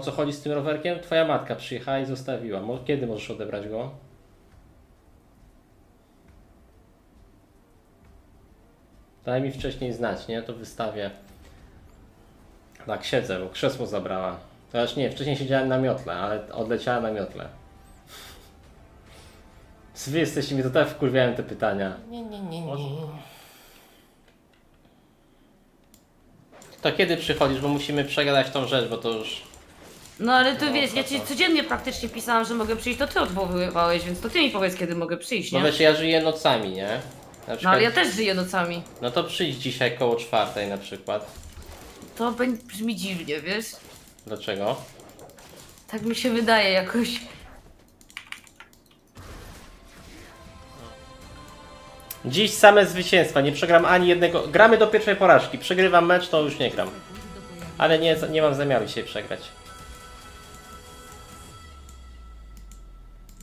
O co chodzi z tym rowerkiem? Twoja matka przyjechała i zostawiła. Kiedy możesz odebrać go? Daj mi wcześniej znać, nie? To wystawię. Tak, siedzę, bo krzesło zabrała. Chociaż nie, wcześniej siedziałem na miotle, ale odleciała na miotle. Wy jesteście mi to tak wkurwiałem te pytania. Nie, nie, nie, nie. To kiedy przychodzisz, bo musimy przegadać tą rzecz, bo to już... No ale to wiesz, ja ci co? codziennie praktycznie pisałam, że mogę przyjść, to ty odwoływałeś, więc to ty mi powiedz, kiedy mogę przyjść, No nie? wiesz, ja żyję nocami, nie? Na No przykład... ale ja też żyję nocami. No to przyjdź dzisiaj koło czwartej na przykład. To brzmi dziwnie, wiesz? Dlaczego? Tak mi się wydaje jakoś. Dziś same zwycięstwa, nie przegram ani jednego. Gramy do pierwszej porażki. Przegrywam mecz, to już nie gram. Ale nie, nie mam zamiaru dzisiaj przegrać.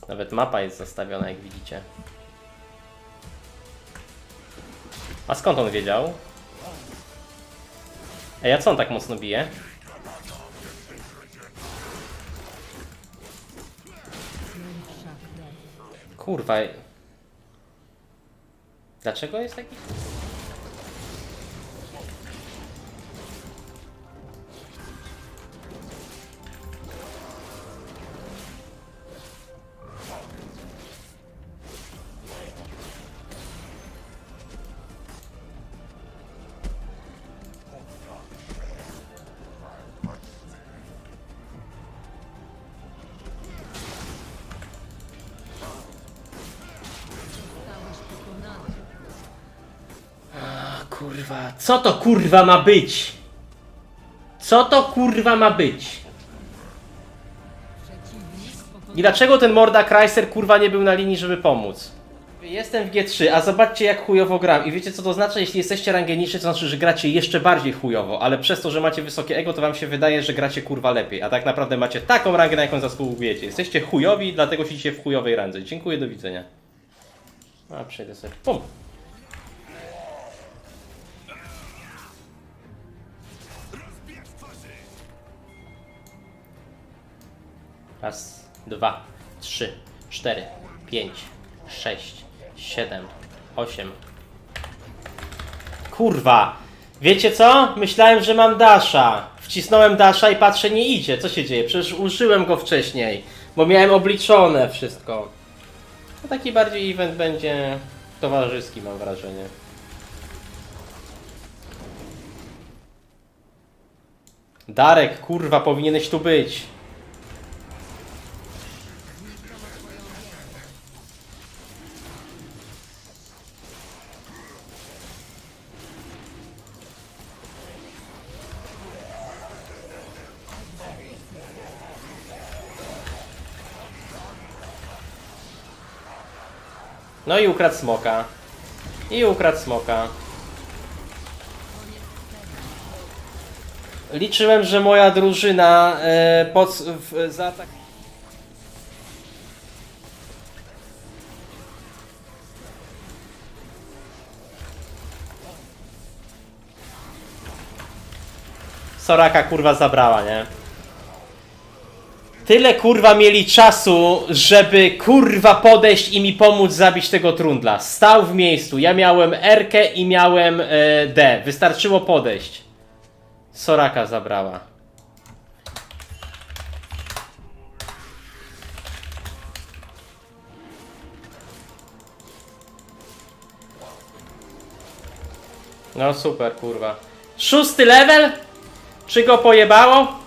Nawet mapa jest zastawiona, jak widzicie. A skąd on wiedział? Ej, a co on tak mocno bije? Kurwa. Dlaczego jest taki? Kurwa, co to kurwa ma być? Co to kurwa ma być? I dlaczego ten Morda Chrysler kurwa nie był na linii, żeby pomóc? Jestem w G3, a zobaczcie jak chujowo gram. I wiecie co to znaczy? Jeśli jesteście rangieniczy, to znaczy, że gracie jeszcze bardziej chujowo, ale przez to, że macie wysokie ego, to wam się wydaje, że gracie kurwa lepiej. A tak naprawdę macie taką rangę, na jaką zasługujecie. Jesteście chujowi, dlatego siedzicie w chujowej randze. Dziękuję, do widzenia. A, przejdę sobie. Pum. Raz, dwa, trzy, cztery, pięć, sześć, siedem, osiem. Kurwa! Wiecie co? Myślałem, że mam Dasha. Wcisnąłem Dasha i patrzę, nie idzie. Co się dzieje? Przecież użyłem go wcześniej, bo miałem obliczone wszystko. To taki bardziej event będzie towarzyski, mam wrażenie. Darek, kurwa, powinieneś tu być. No i ukradł smoka. I ukradł smoka. Liczyłem, że moja drużyna e, pod, w, za tak... Soraka kurwa zabrała, nie? Tyle kurwa mieli czasu, żeby kurwa podejść i mi pomóc zabić tego trundla. Stał w miejscu. Ja miałem R i miałem e, D. Wystarczyło podejść. Soraka zabrała. No super, kurwa. Szósty level? Czy go pojebało?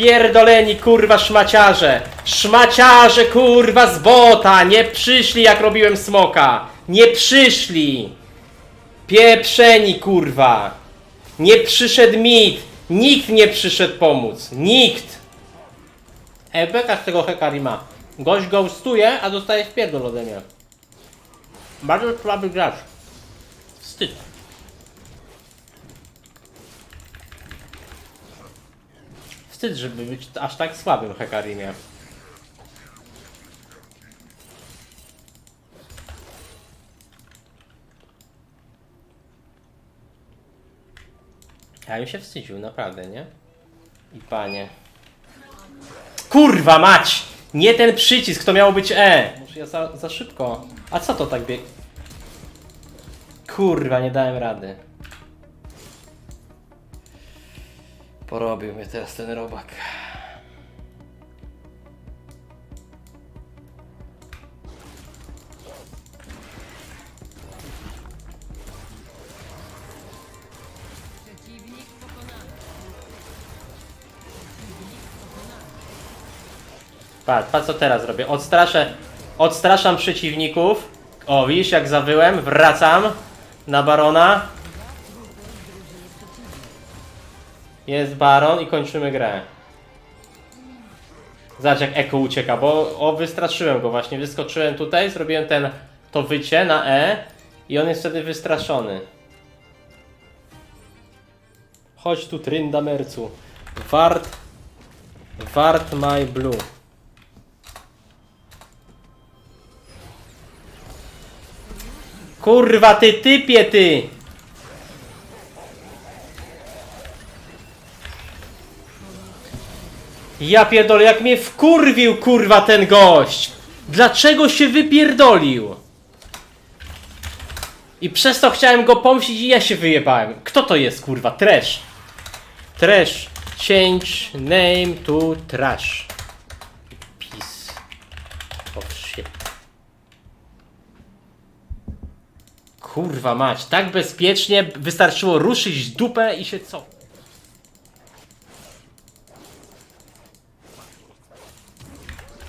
Pierdoleni kurwa szmaciarze! Szmaciarze kurwa z bota! Nie przyszli jak robiłem smoka! Nie przyszli! Pieprzeni kurwa! Nie przyszedł mit! Nikt nie przyszedł pomóc! Nikt! Ej, z tego Hekari ma. Gość ghostuje, a dostaje mnie. Bardzo słaby gracz. Wstyd. Wstyd, żeby być aż tak słabym Hekarimie. Ja bym się wstydził, naprawdę, nie? I panie. Kurwa mać! Nie ten przycisk, to miało być E! Może ja za, za szybko. A co to tak bieg... Kurwa, nie dałem rady. Porobił mnie teraz ten robak. Patrz, patrz co teraz robię. Odstraszę, odstraszam przeciwników. O, widzisz jak zawyłem? Wracam na barona. Jest baron i kończymy grę. Zobacz jak Eko ucieka, bo o, wystraszyłem go właśnie. Wyskoczyłem tutaj, zrobiłem ten, to wycie na E i on jest wtedy wystraszony. Chodź tu, Tryndamercu. Wart, wart my blue. Kurwa, ty typie, ty! Ja pierdolę, jak mnie wkurwił, kurwa, ten gość! Dlaczego się wypierdolił? I przez to chciałem go pomścić i ja się wyjebałem. Kto to jest, kurwa? Trash. Trash. Change name to trash. Piece of shit. Kurwa mać, tak bezpiecznie wystarczyło ruszyć dupę i się co?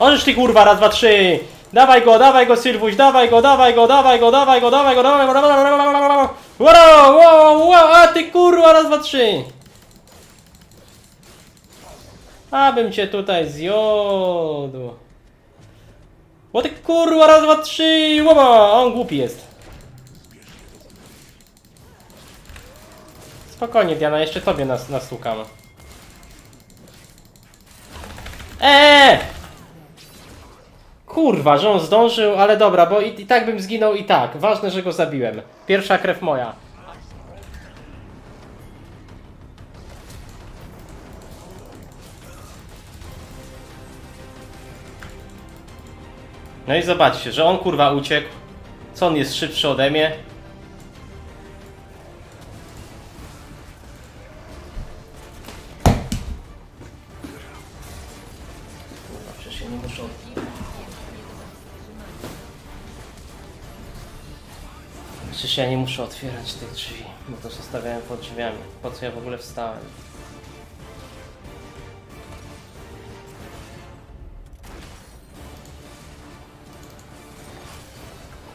Ożeż ty kurwa, raz, dwa, trzy! Dawaj go, dawaj go Sylwuś, dawaj go, dawaj go, dawaj go, dawaj go, dawaj go, dawaj go, dawaj go, dawaj go, dawaj go, Wow, wow, wow, a ty kurwa, raz, dwa, trzy! Abym cię tutaj zjodł. Bo ty kurwa, raz, dwa, trzy, łoba, on głupi jest. Spokojnie, Diana, jeszcze tobie nas nastukam. Eee! Kurwa, że on zdążył, ale dobra, bo i, i tak bym zginął i tak. Ważne, że go zabiłem. Pierwsza krew moja. No i zobaczcie, że on kurwa uciekł. Co on jest szybszy ode mnie? Ja nie muszę otwierać tych drzwi, bo to zostawiałem pod drzwiami. Po co ja w ogóle wstałem?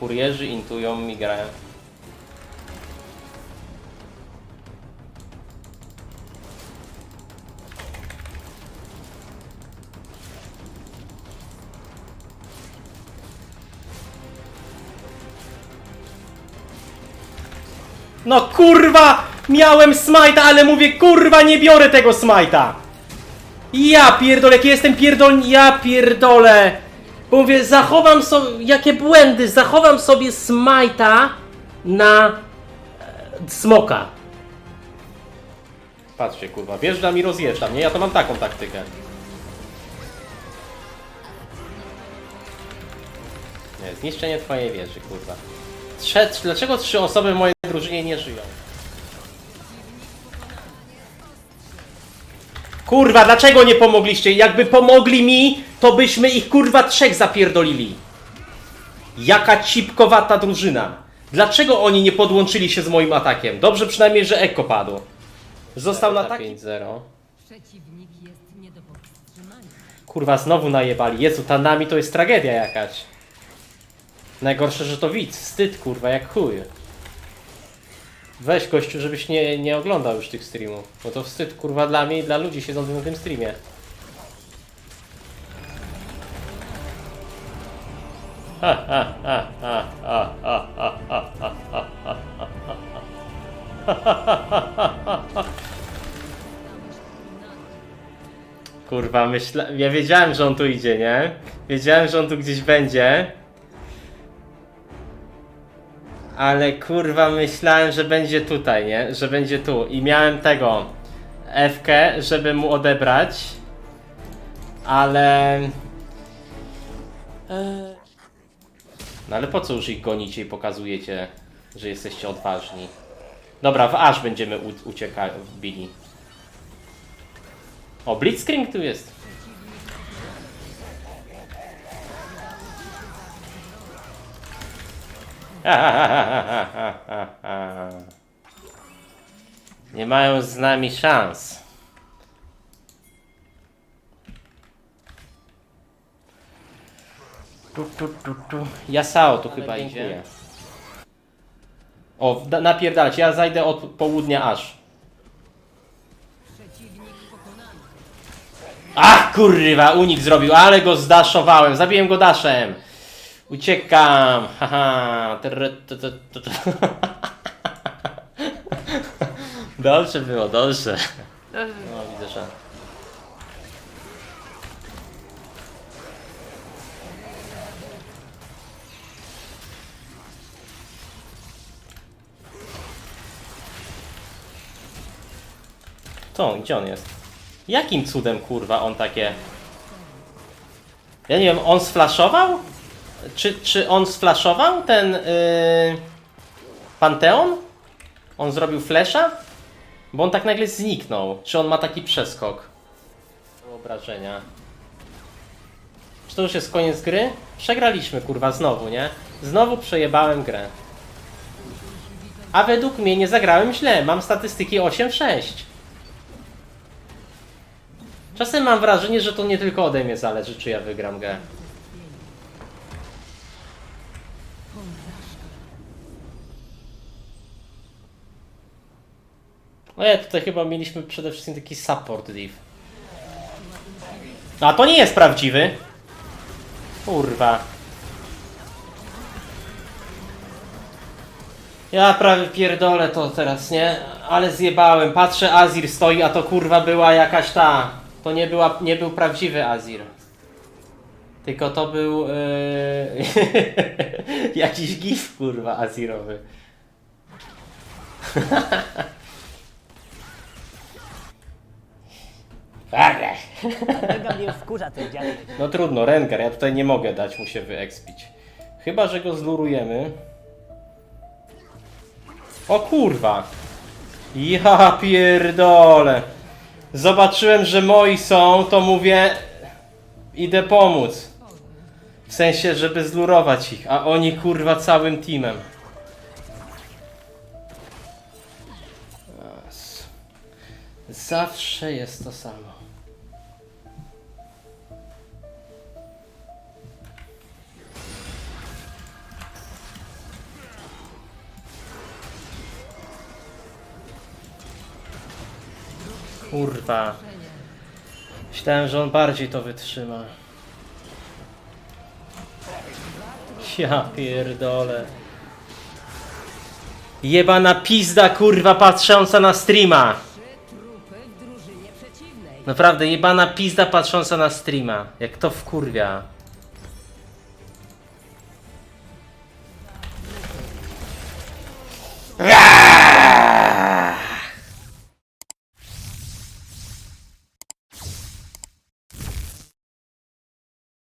Kurierzy intują mi No kurwa! Miałem smajta, ale mówię kurwa nie biorę tego smajta! Ja pierdolę, jaki jestem pierdol... Ja pierdolę! Bo mówię, zachowam sobie... Jakie błędy! Zachowam sobie smajta na... E, smoka. Patrzcie kurwa, wjeżdżam i rozjeżdżam, nie? Ja to mam taką taktykę. Nie, zniszczenie twojej wieży, kurwa. Trze dlaczego trzy osoby w mojej drużynie nie żyją? Kurwa, dlaczego nie pomogliście? Jakby pomogli mi, to byśmy ich kurwa trzech zapierdolili. Jaka cipkowata drużyna. Dlaczego oni nie podłączyli się z moim atakiem? Dobrze przynajmniej, że Eko padł. Został na tak 5-0. Przeciwnik jest nie do powstrzymania. Kurwa, znowu najebali. Jezu, ta nami to jest tragedia jakaś. Najgorsze, że to widz. Wstyd, kurwa, jak chuj. Weź, gościu, żebyś nie, nie oglądał już tych streamów. Bo to wstyd, kurwa, dla mnie i dla ludzi siedzących na tym streamie. Ha, ha, ha, ha, ha, ha, ha, ha, ha, ha, ha, ha. Kurwa, myślę. Ja wiedziałem, że on tu idzie, nie? Wiedziałem, że on tu gdzieś będzie. Ale kurwa myślałem, że będzie tutaj, nie? Że będzie tu. I miałem tego Fkę, żeby mu odebrać. Ale... No ale po co już ich gonicie i pokazujecie, że jesteście odważni? Dobra, w aż będziemy uciekali, bili. O, Blitzkrieg tu jest. Nie mają z nami szans. Tu, tu, tu, tu. Yasao tu chyba idzie. O, da- napierdalać. Ja zajdę od południa aż. Ach kurwa, unik zrobił, ale go zdaszowałem. Zabiłem go daszem. Uciekam. Haha. Trr, tu, tu, tu, tu. Dobrze było, dobrze. Dobrze. No widzę, że. To, gdzie on jest? Jakim cudem kurwa on takie. Ja nie wiem, on sflaszował? Czy, czy on sflaszował ten yy... Panteon? On zrobił flesza? Bo on tak nagle zniknął. Czy on ma taki przeskok? Wyobrażenia. Czy to już jest koniec gry? Przegraliśmy kurwa znowu, nie? Znowu przejebałem grę. A według mnie nie zagrałem źle. Mam statystyki 8-6. Czasem mam wrażenie, że to nie tylko ode mnie zależy, czy ja wygram grę. No ja tutaj chyba mieliśmy przede wszystkim taki support div. A to nie jest prawdziwy. Kurwa. Ja prawie pierdolę to teraz, nie? Ale zjebałem. Patrzę, Azir stoi, a to kurwa była jakaś ta. To nie, była, nie był prawdziwy Azir. Tylko to był yy... jakiś gif kurwa Azirowy. Ale. Mega mnie wkurza ten dziadek. No trudno, Rengar, ja tutaj nie mogę dać mu się wyekspić. Chyba, że go zlurujemy. O kurwa! Ja pierdolę! Zobaczyłem, że moi są, to mówię... Idę pomóc. W sensie, żeby zlurować ich, a oni kurwa całym teamem. Zawsze jest to samo. Kurwa. Myślałem, że on bardziej to wytrzyma. Ja pierdolę. Jebana pizda kurwa patrząca na streama. Naprawdę jebana pizda patrząca na streama. Jak to wkurwia.